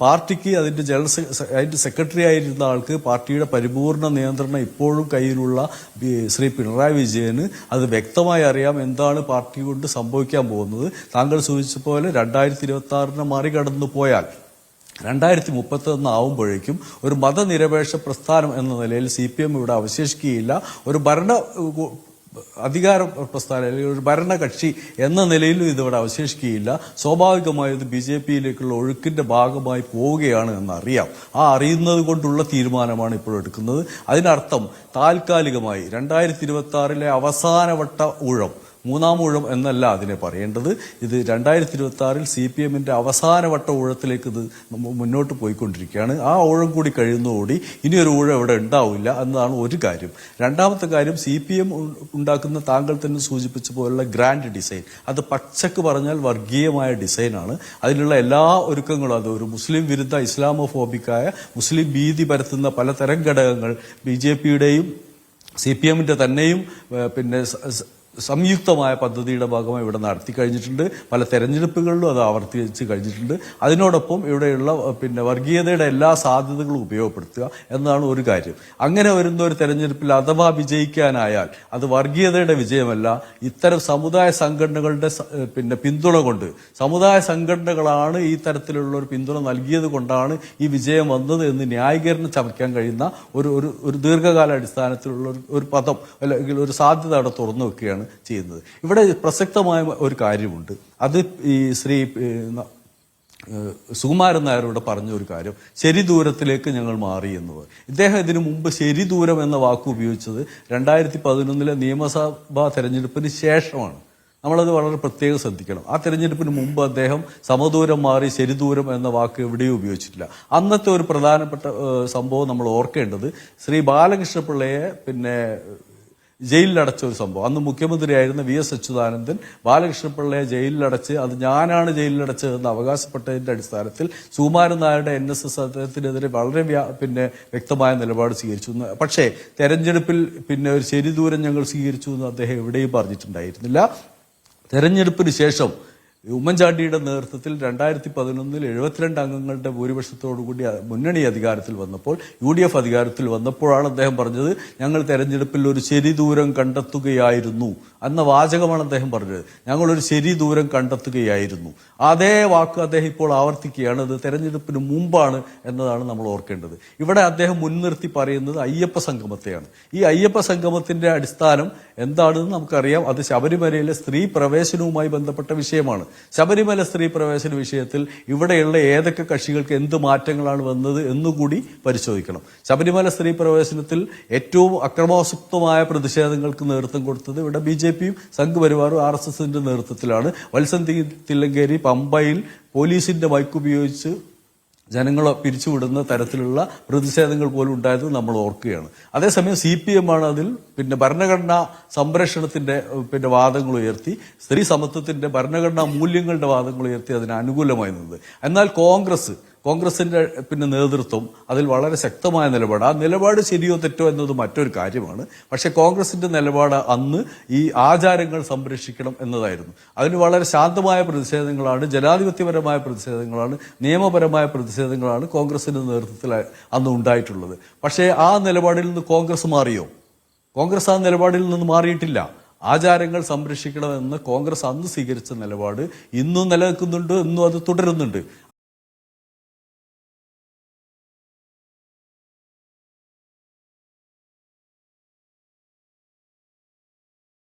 പാർട്ടിക്ക് അതിന്റെ ജനറൽ അതിന്റെ സെക്രട്ടറി ആയിരുന്ന ആൾക്ക് പാർട്ടിയുടെ പരിപൂർണ നിയന്ത്രണം ഇപ്പോഴും കയ്യിലുള്ള ശ്രീ പിണറായി വിജയന് അത് വ്യക്തമായി അറിയാം എന്താണ് പാർട്ടി കൊണ്ട് സംഭവിക്കാൻ പോകുന്നത്. താങ്കൾ സൂചിച്ച പോലെ രണ്ടായിരത്തി ഇരുപത്തി ആറിനെ മറികടന്നു പോയാൽ രണ്ടായിരത്തി മുപ്പത്തൊന്ന് ആവുമ്പോഴേക്കും ഒരു മതനിരപേക്ഷ പ്രസ്ഥാനം എന്ന നിലയിൽ സി പി എം ഇവിടെ അവശേഷിക്കുകയില്ല. ഒരു ഭരണ അധികാര പ്രസ്ഥാനം അല്ലെങ്കിൽ ഒരു ഭരണകക്ഷി എന്ന നിലയിലും ഇതിവിടെ അവശേഷിക്കുകയില്ല. സ്വാഭാവികമായും ഇത് ബി ജെ പിയിലേക്കുള്ള ഒഴുക്കിന്റെ ഭാഗമായി പോവുകയാണ് എന്നറിയാം. ആ അറിയുന്നത് കൊണ്ടുള്ള തീരുമാനമാണ് ഇപ്പോൾ എടുക്കുന്നത്. അതിനർത്ഥം താൽക്കാലികമായി രണ്ടായിരത്തി ഇരുപത്തി ആറിലെ അവസാനവട്ട ഊഴം മൂന്നാം ഊഴം എന്നല്ല അതിനെ പറയേണ്ടത്. ഇത് രണ്ടായിരത്തി ഇരുപത്തി ആറിൽ സി പി എമ്മിന്റെ അവസാനവട്ട ഊഴത്തിലേക്ക് ഇത് മുന്നോട്ട് പോയിക്കൊണ്ടിരിക്കുകയാണ്. ആ ഊഴം കൂടി കഴിയുന്നതോടി ഇനിയൊരു ഊഴം ഇവിടെ ഉണ്ടാവില്ല എന്നതാണ് ഒരു കാര്യം. രണ്ടാമത്തെ കാര്യം സി പി എം ഉണ്ടാക്കുന്ന താങ്കൾ തന്നെ സൂചിപ്പിച്ച പോലുള്ള ഗ്രാൻഡ് ഡിസൈൻ അത് പച്ചക്ക് പറഞ്ഞാൽ വർഗീയമായ ഡിസൈനാണ് അതിലുള്ള എല്ലാ ഒരുക്കങ്ങളും അത് ഒരു മുസ്ലിം വിരുദ്ധ ഇസ്ലാമോഫോബിക്കായ മുസ്ലിം ഭീതി പരത്തുന്ന പലതരം ഘടകങ്ങൾ ബി ജെ പിയുടെയും സി പി എമ്മിന്റെ തന്നെയും പിന്നെ സംയുക്തമായ പദ്ധതിയുടെ ഭാഗമായി ഇവിടെ നടത്തി കഴിഞ്ഞിട്ടുണ്ട്. പല തെരഞ്ഞെടുപ്പുകളിലും അത് ആവർത്തിച്ച് കഴിഞ്ഞിട്ടുണ്ട്. അതിനോടൊപ്പം ഇവിടെയുള്ള പിന്നെ വർഗീയതയുടെ എല്ലാ സാധ്യതകളും ഉപയോഗപ്പെടുത്തുക എന്നതാണ് ഒരു കാര്യം. അങ്ങനെ വരുന്ന ഒരു തെരഞ്ഞെടുപ്പിൽ അഥവാ വിജയിക്കാനായാൽ അത് വർഗീയതയുടെ വിജയമല്ല. ഇത്തരം സമുദായ സംഘടനകളുടെ പിന്നെ പിന്തുണ കൊണ്ട് സമുദായ സംഘടനകളാണ് ഈ തരത്തിലുള്ള ഒരു പിന്തുണ നൽകിയത് കൊണ്ടാണ് ഈ വിജയം വന്നത് എന്ന് ന്യായീകരണം ചമയ്ക്കാൻ കഴിയുന്ന ഒരു ഒരു ദീർഘകാല അടിസ്ഥാനത്തിലുള്ള ഒരു പദം അല്ലെങ്കിൽ ഒരു സാധ്യത അവിടെ തുറന്നു വെക്കുകയാണ്. ചെയ്യുന്നത്. ഇവിടെ പ്രസക്തമായ ഒരു കാര്യമുണ്ട്. അത് ഈ ശ്രീ സുകുമാരൻ നായരോട് പറഞ്ഞ ഒരു കാര്യം. ശരി ദൂരത്തിലേക്ക് ഞങ്ങൾ മാറി എന്നത്. ഇദ്ദേഹം ഇതിനു മുമ്പ് ശരി ദൂരം എന്ന വാക്ക് ഉപയോഗിച്ചത് രണ്ടായിരത്തി പതിനൊന്നിലെ നിയമസഭാ തെരഞ്ഞെടുപ്പിന് ശേഷമാണ്. നമ്മളത് വളരെ പ്രത്യേകം ശ്രദ്ധിക്കണം. ആ തെരഞ്ഞെടുപ്പിന് മുമ്പ് അദ്ദേഹം സമദൂരം മാറി ശരിദൂരം എന്ന വാക്ക് എവിടെയും ഉപയോഗിച്ചിട്ടില്ല. അന്നത്തെ ഒരു പ്രധാനപ്പെട്ട സംഭവം നമ്മൾ ഓർക്കേണ്ടത് ശ്രീ ബാലകൃഷ്ണപിള്ളയെ പിന്നെ ജയിലിലടച്ച ഒരു സംഭവം. അന്ന് മുഖ്യമന്ത്രിയായിരുന്ന വി എസ് അച്യുതാനന്ദൻ ബാലകൃഷ്ണപിള്ളയെ ജയിലിലടച്ച് അത് ഞാനാണ് ജയിലിലടച്ചതെന്ന് അവകാശപ്പെട്ടതിന്റെ അടിസ്ഥാനത്തിൽ സുകുമാരൻ നായരുടെ എൻ എസ് എസ് അദ്ദേഹത്തിനെതിരെ വളരെ പിന്നെ വ്യക്തമായ നിലപാട് സ്വീകരിച്ചു പക്ഷേ തെരഞ്ഞെടുപ്പിൽ പിന്നെ ഒരു ശരി ദൂരം ഞങ്ങൾ സ്വീകരിച്ചു എന്ന് അദ്ദേഹം എവിടെയും പറഞ്ഞിട്ടുണ്ടായിരുന്നില്ല. തെരഞ്ഞെടുപ്പിന് ശേഷം ഉമ്മൻചാണ്ടിയുടെ നേതൃത്വത്തിൽ രണ്ടായിരത്തി പതിനൊന്നിൽ എഴുപത്തിരണ്ട് അംഗങ്ങളുടെ ഭൂരിപക്ഷത്തോടുകൂടി മുന്നണി അധികാരത്തിൽ വന്നപ്പോൾ യു ഡി എഫ് അധികാരത്തിൽ വന്നപ്പോഴാണ് അദ്ദേഹം പറഞ്ഞത് ഞങ്ങൾ തെരഞ്ഞെടുപ്പിൽ ഒരു ശരി ദൂരം കണ്ടെത്തുകയായിരുന്നു എന്ന വാചകമാണ് അദ്ദേഹം പറഞ്ഞത്. ഞങ്ങളൊരു ശരി ദൂരം കണ്ടെത്തുകയായിരുന്നു അതേ വാക്ക് അദ്ദേഹം ഇപ്പോൾ ആവർത്തിക്കുകയാണ്. അത് തെരഞ്ഞെടുപ്പിന് മുമ്പാണ് എന്നതാണ് നമ്മൾ ഓർക്കേണ്ടത്. ഇവിടെ അദ്ദേഹം മുൻനിർത്തി പറയുന്നത് അയ്യപ്പ സംഗമത്തെയാണ്. ഈ അയ്യപ്പ സംഗമത്തിന്റെ അടിസ്ഥാനം എന്താണെന്ന് നമുക്കറിയാം. അത് ശബരിമലയിലെ സ്ത്രീ പ്രവേശനവുമായി ബന്ധപ്പെട്ട വിഷയമാണ്. ശബരിമല സ്ത്രീ പ്രവേശന വിഷയത്തിൽ ഇവിടെയുള്ള ഏതൊക്കെ കക്ഷികൾക്ക് എന്ത് മാറ്റങ്ങളാണ് വന്നത് എന്നുകൂടി പരിശോധിക്കണം. ശബരിമല സ്ത്രീ പ്രവേശനത്തിൽ ഏറ്റവും അക്രമാസക്തമായ പ്രതിഷേധങ്ങൾക്ക് നേതൃത്വം കൊടുത്തത് ഇവിടെ ബി ജെ പിയും സംഘപരിവാറും ആർ എസ് എസിന്റെ നേതൃത്വത്തിലാണ്. വത്സന്തി തില്ലങ്കേരി പമ്പയിൽ പോലീസിന്റെ ബൈക്ക് ഉപയോഗിച്ച് ജനങ്ങളെ പിരിച്ചുവിടുന്ന തരത്തിലുള്ള പ്രതിഷേധങ്ങൾ പോലും ഉണ്ടായത് നമ്മൾ ഓർക്കുകയാണ്. അതേസമയം സി പി എം ആണ് അതിൽ പിന്നെ ഭരണഘടനാ സംരക്ഷണത്തിന്റെ പിന്നെ വാദങ്ങൾ ഉയർത്തി സ്ത്രീ സമത്വത്തിന്റെ ഭരണഘടനാ മൂല്യങ്ങളുടെ വാദങ്ങൾ ഉയർത്തി അതിന് അനുകൂലമായി നിന്നത്. എന്നാൽ കോൺഗ്രസ് കോൺഗ്രസിന്റെ പിന്നെ നേതൃത്വം അതിൽ വളരെ ശക്തമായ നിലപാട്. ആ നിലപാട് ശരിയോ തെറ്റോ എന്നത് മറ്റൊരു കാര്യമാണ്. പക്ഷേ കോൺഗ്രസിന്റെ നിലപാട് അന്ന് ഈ ആചാരങ്ങൾ സംരക്ഷിക്കണം എന്നതായിരുന്നു. അതിന് വളരെ ശാന്തമായ പ്രതിഷേധങ്ങളാണ് ജനാധിപത്യപരമായ പ്രതിഷേധങ്ങളാണ് നിയമപരമായ പ്രതിഷേധങ്ങളാണ് കോൺഗ്രസിന്റെ നേതൃത്വത്തിൽ അന്ന് ഉണ്ടായിട്ടുള്ളത്. പക്ഷേ ആ നിലപാടിൽ നിന്ന് കോൺഗ്രസ് മാറിയോ? കോൺഗ്രസ് ആ നിലപാടിൽ നിന്ന് മാറിയിട്ടില്ല. ആചാരങ്ങൾ സംരക്ഷിക്കണമെന്ന് കോൺഗ്രസ് അന്ന് സ്വീകരിച്ച നിലപാട് ഇന്നും നിലനിൽക്കുന്നുണ്ട് ഇന്നും അത് തുടരുന്നുണ്ട്.